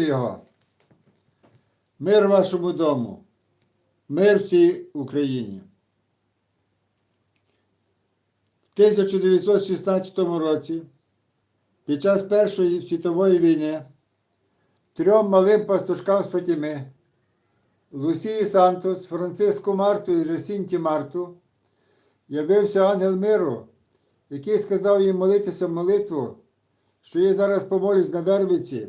його. Мир вашому дому, мир всій Україні. В 1916 році, під час Першої світової війни, трьом малим пастушкам з Фатіми, Лусії Сантос, Франциску Марту і Жасінті Марту, явився ангел миру, який сказав їм молитися молитву, що я зараз помолюсь на Вервиці,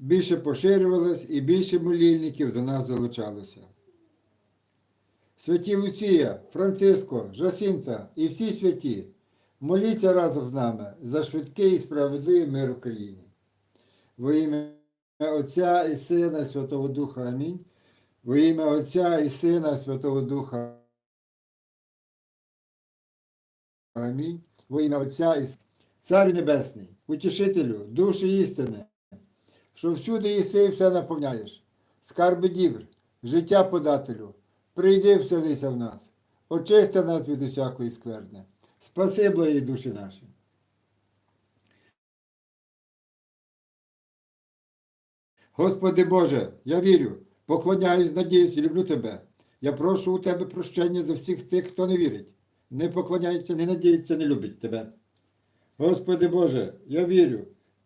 більше поширювалась і більше молільників до нас залучалося. Святі Луція, Франциско, Жасінта і всі святі, моліться разом з нами за швидкий і справедливий мир Україні. Во ім'я Отця і Сина і Святого Духа Амінь. Во ім'я Отця і Сина і Святого Духа. Амінь. Во ім'я Отця і Сина. Цар Небесний, утішителю, душі істини, що всюди єси і все наповняєш, скарби дібр, життя подателю, прийди вселися в нас, очисти нас від усякої скверни, спаси благі душі наші. Господи Боже, я вірю, поклоняюсь, надіюсь люблю Тебе. Я прошу у Тебе прощення за всіх тих, хто не вірить, не поклоняється, не надіється, не любить Тебе. Господи Боже, я вірю,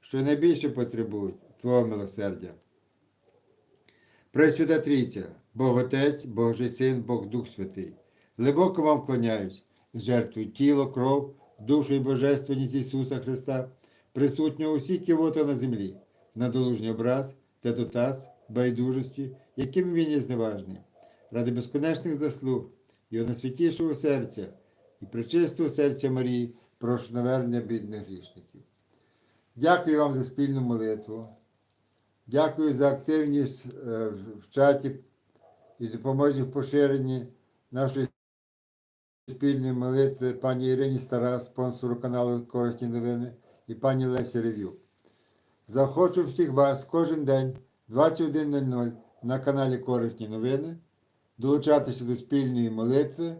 що найбільше потребують Твого милосердя. Пресвята Трійця, Бог Отець, Божий Син, Бог Дух Святий, глибоко вам вклоняюсь, жертвую тіло, кров, душу і божественність Ісуса Христа, присутнього усі кивота на землі, на долужній образ, тетотаз, байдужості, яким він є зневажний, ради безконечних заслуг, його найсвятішого серця і причистого серця Марії, прошу навернення бідних грішників. Дякую вам за спільну молитву. Дякую за активність е, в чаті і допомозі в поширенні нашої спільної молитви пані Ірині Стара, спонсору каналу Корисні новини, і пані Лесі Рев'ю. Захочу всіх вас кожен день 21.00 на каналі Корисні новини долучатися до спільної молитви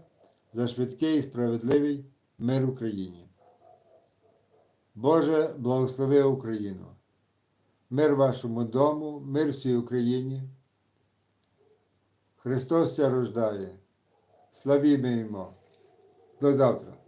за швидкий і справедливий мир Україні. Боже, благослови Україну! Мир вашому дому, мир всій Україні. Христос ся рождає. Славімо йому. До завтра.